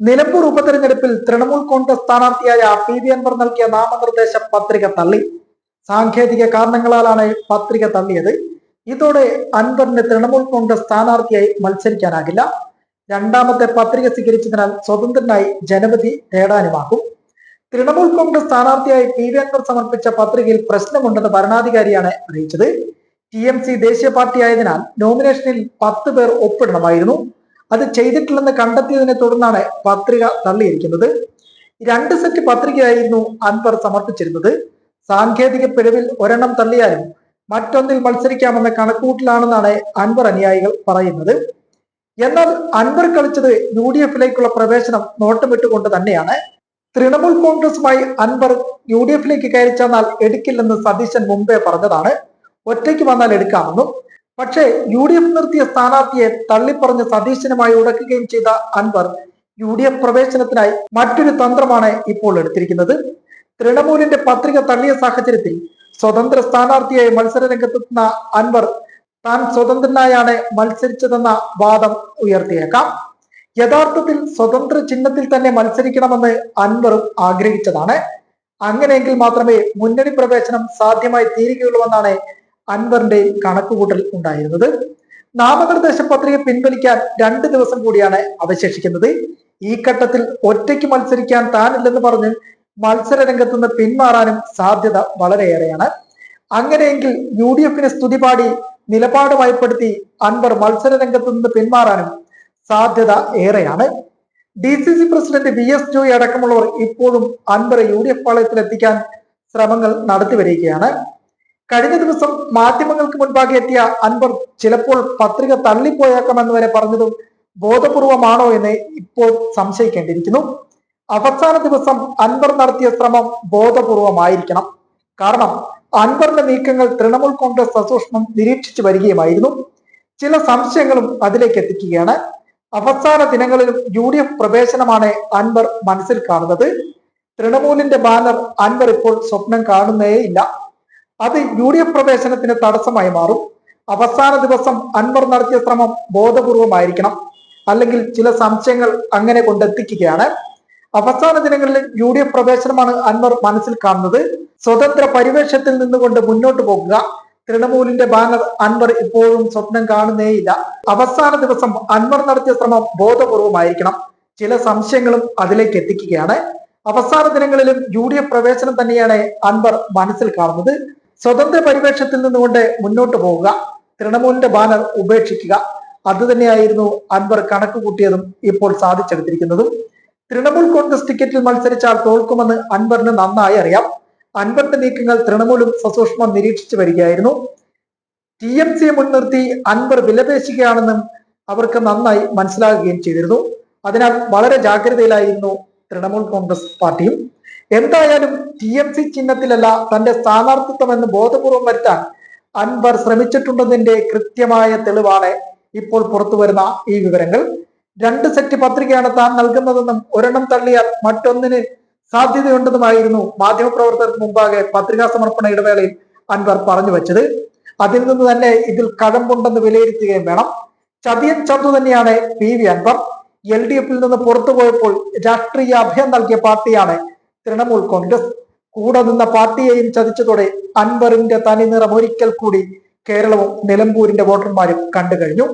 നിലമ്പൂർ ഉപതെരഞ്ഞെടുപ്പിൽ തൃണമൂൽ കോൺഗ്രസ് സ്ഥാനാർത്ഥിയായ P V Anvar നൽകിയ നാമനിർദ്ദേശ പത്രിക തള്ളി. സാങ്കേതിക കാരണങ്ങളാലാണ് പത്രിക തള്ളിയത്. ഇതോടെ അൻവറിന് തൃണമൂൽ കോൺഗ്രസ് സ്ഥാനാർത്ഥിയായി മത്സരിക്കാനാകില്ല. രണ്ടാമത്തെ പത്രിക സ്വീകരിച്ചതിനാൽ സ്വതന്ത്രനായി ജനവിധി തേടാനുമാകും. തൃണമൂൽ കോൺഗ്രസ് സ്ഥാനാർത്ഥിയായി പി വി അൻവർ സമർപ്പിച്ച പത്രികയിൽ പ്രശ്നമുണ്ടെന്ന് ഭരണാധികാരിയാണ് അറിയിച്ചത്. ടി എം സി ദേശീയ പാർട്ടി ആയതിനാൽ നോമിനേഷനിൽ പത്ത് പേർ ഒപ്പിടണമായിരുന്നു. അത് ചെയ്തിട്ടില്ലെന്ന് കണ്ടെത്തിയതിനെ തുടർന്നാണ് പത്രിക തള്ളിയിരിക്കുന്നത്. രണ്ട് സെറ്റ് പത്രികയായിരുന്നു അൻവർ സമർപ്പിച്ചിരുന്നത്. സാങ്കേതിക പിഴവിൽ ഒരെണ്ണം തള്ളിയാലും മറ്റൊന്നിൽ മത്സരിക്കാമെന്ന കണക്കൂട്ടിലാണെന്നാണ് അൻവർ അനുയായികൾ പറയുന്നത്. എന്നാൽ അൻവർ കളിച്ചത് യു ഡി എഫിലേക്കുള്ള പ്രവേശനം നോട്ടമിട്ടുകൊണ്ട് തന്നെയാണ്. തൃണമൂൽ കോൺഗ്രസുമായി അൻവർ യു ഡി എഫിലേക്ക് കയറി ചെന്നാൽ എടുക്കില്ലെന്ന് സതീശൻ മുമ്പേ പറഞ്ഞതാണ്. ഒറ്റയ്ക്ക് വന്നാൽ എടുക്കാമെന്നും പക്ഷേ യു ഡി എഫ് നിർത്തിയ സ്ഥാനാർത്ഥിയെ തള്ളിപ്പറഞ്ഞ് സതീശനുമായി ഉടക്കുകയും ചെയ്ത അൻവർ യു ഡി എഫ് പ്രവേശനത്തിനായി മറ്റൊരു തന്ത്രമാണ് ഇപ്പോൾ എടുത്തിരിക്കുന്നത്. തൃണമൂലിന്റെ പത്രിക തള്ളിയ സാഹചര്യത്തിൽ സ്വതന്ത്ര സ്ഥാനാർത്ഥിയായി മത്സര രംഗത്തെത്തുന്ന അൻവർ താൻ സ്വതന്ത്രനായാണ് മത്സരിച്ചതെന്ന വാദം ഉയർത്തിയേക്കാം. യഥാർത്ഥത്തിൽ സ്വതന്ത്ര ചിഹ്നത്തിൽ തന്നെ മത്സരിക്കണമെന്ന് അൻവറും ആഗ്രഹിച്ചതാണ്. അങ്ങനെയെങ്കിൽ മാത്രമേ മുന്നണി പ്രവേശനം സാധ്യമായി തീരുകയുള്ളൂവെന്നാണ് അൻവറിന്റെ കണക്കുകൂട്ടൽ ഉണ്ടായിരുന്നത്. നാമനിർദ്ദേശ പത്രിക പിൻവലിക്കാൻ രണ്ട് ദിവസം കൂടിയാണ് അവശേഷിക്കുന്നത്. ഈ ഘട്ടത്തിൽ ഒറ്റയ്ക്ക് മത്സരിക്കാൻ താനില്ലെന്ന് പറഞ്ഞ് മത്സര രംഗത്തുനിന്ന് പിന്മാറാനും സാധ്യത വളരെയേറെയാണ്. അങ്ങനെയെങ്കിൽ യു ഡി എഫിനെ സ്തുതിപാടി നിലപാട് ഭയപ്പെടുത്തി അൻവർ മത്സര രംഗത്തു നിന്ന് പിന്മാറാനും സാധ്യത ഏറെയാണ്. D C C president V S Joy അടക്കമുള്ളവർ ഇപ്പോഴും അൻവറെ യു ഡി എഫ് പാളയത്തിൽ എത്തിക്കാൻ ശ്രമങ്ങൾ നടത്തി വരികയാണ്. കഴിഞ്ഞ ദിവസം മാധ്യമങ്ങൾക്ക് മുൻപാകെ എത്തിയ അൻവർ ചിലപ്പോൾ പത്രിക തള്ളിപ്പോയേക്കാമെന്ന് വരെ പറഞ്ഞതും ബോധപൂർവമാണോ എന്ന് ഇപ്പോൾ സംശയിക്കേണ്ടിയിരിക്കുന്നു. അവസാന ദിവസം അൻവർ നടത്തിയ ശ്രമം ബോധപൂർവമായിരിക്കണം. കാരണം അൻവറിന്റെ നീക്കങ്ങൾ തൃണമൂൽ കോൺഗ്രസ് സസൂക്ഷ്മം നിരീക്ഷിച്ചു വരികയുമായിരുന്നു. ചില സംശയങ്ങളും അതിലേക്ക് എത്തിക്കുകയാണ്. അവസാന ദിനങ്ങളിലും യു ഡി എഫ് പ്രവേശനമാണ് അൻവർ മനസ്സിൽ കാണുന്നത്. തൃണമൂലിന്റെ ബാനർ അൻവർ ഇപ്പോൾ സ്വപ്നം കാണുന്നേയില്ല. അത് യു ഡി എഫ് പ്രവേശനത്തിന് തടസ്സമായി മാറും. അവസാന ദിവസം അൻവർ നടത്തിയ ശ്രമം ബോധപൂർവമായിരിക്കണം. അല്ലെങ്കിൽ ചില സംശയങ്ങൾ അങ്ങനെ കൊണ്ടെത്തിക്കുകയാണ്. അവസാന ദിനങ്ങളിൽ യു ഡി എഫ് പ്രവേശനമാണ് അൻവർ മനസ്സിൽ കാണുന്നത്. സ്വതന്ത്ര പരിവേഷത്തിൽ നിന്നുകൊണ്ട് മുന്നോട്ട് പോകുക. തൃണമൂലിന്റെ ബാനർ അൻവർ ഇപ്പോഴും സ്വപ്നം കാണുന്നേയില്ല. അവസാന ദിവസം അൻവർ നടത്തിയ ശ്രമം ബോധപൂർവമായിരിക്കണം. ചില സംശയങ്ങളും അതിലേക്ക് എത്തിക്കുകയാണ്. അവസാന ദിനങ്ങളിലും യു ഡി എഫ് പ്രവേശനം തന്നെയാണ് അൻവർ മനസ്സിൽ കാണുന്നത്. സ്വതന്ത്ര പരിവേഷത്തിൽ നിന്നുകൊണ്ട് മുന്നോട്ട് പോവുക. തൃണമൂലിന്റെ ബാനർ ഉപേക്ഷിക്കുക. അത് തന്നെയായിരുന്നു അൻവർ കണക്ക് കൂട്ടിയതും ഇപ്പോൾ സാധിച്ചെടുത്തിരിക്കുന്നതും. തൃണമൂൽ കോൺഗ്രസ് ടിക്കറ്റിൽ മത്സരിച്ചാൽ തോൽക്കുമെന്ന് അൻവറിന് നന്നായി അറിയാം. അൻവറിന്റെ നീക്കങ്ങൾ തൃണമൂലും സസൂക്ഷ്മം നിരീക്ഷിച്ചു വരികയായിരുന്നു. ടി എം സിയെ മുൻനിർത്തി അൻവർ വിലപേശുകയാണെന്നും അവർക്ക് നന്നായി മനസ്സിലാകുകയും ചെയ്തിരുന്നു. അതിനാൽ വളരെ ജാഗ്രതയിലായിരുന്നു തൃണമൂൽ കോൺഗ്രസ് പാർട്ടിയും. എന്തായാലും ടി എം സി ചിഹ്നത്തിലല്ല തന്റെ സ്ഥാനാർത്ഥിത്വം എന്ന് ബോധപൂർവം വരുത്താൻ അൻവർ ശ്രമിച്ചിട്ടുണ്ടെന്നതിന്റെ കൃത്യമായ തെളിവാണ് ഇപ്പോൾ പുറത്തു വരുന്ന ഈ വിവരങ്ങൾ. രണ്ട് സെറ്റ് പത്രികയാണ് താൻ നൽകുന്നതെന്നും ഒരെണ്ണം തള്ളിയാൽ മറ്റൊന്നിന് സാധ്യതയുണ്ടെന്നുമായിരുന്നു മാധ്യമപ്രവർത്തകർക്ക് മുമ്പാകെ പത്രികാ സമർപ്പണ ഇടവേളയിൽ അൻവർ പറഞ്ഞു വെച്ചത്. അതിൽ നിന്ന് തന്നെ ഇതിൽ കഴമ്പുണ്ടെന്ന് വിലയിരുത്തുകയും വേണം. ചതിയൻ ചന്തു തന്നെയാണ് P V Anvar. L D എഫിൽ നിന്ന് പുറത്തു പോയപ്പോൾ രാഷ്ട്രീയ അഭയം നൽകിയ പാർട്ടിയാണ് തൃണമൂൽ കോൺഗ്രസ്. കൂടെ നിന്ന പാർട്ടിയെയും ചതിച്ചതോടെ അൻവറിന്റെ തനി നിറം ഒരിക്കൽ കൂടി കേരളവും നിലമ്പൂരിന്റെ വോട്ടർമാരും കണ്ടു കഴിഞ്ഞു.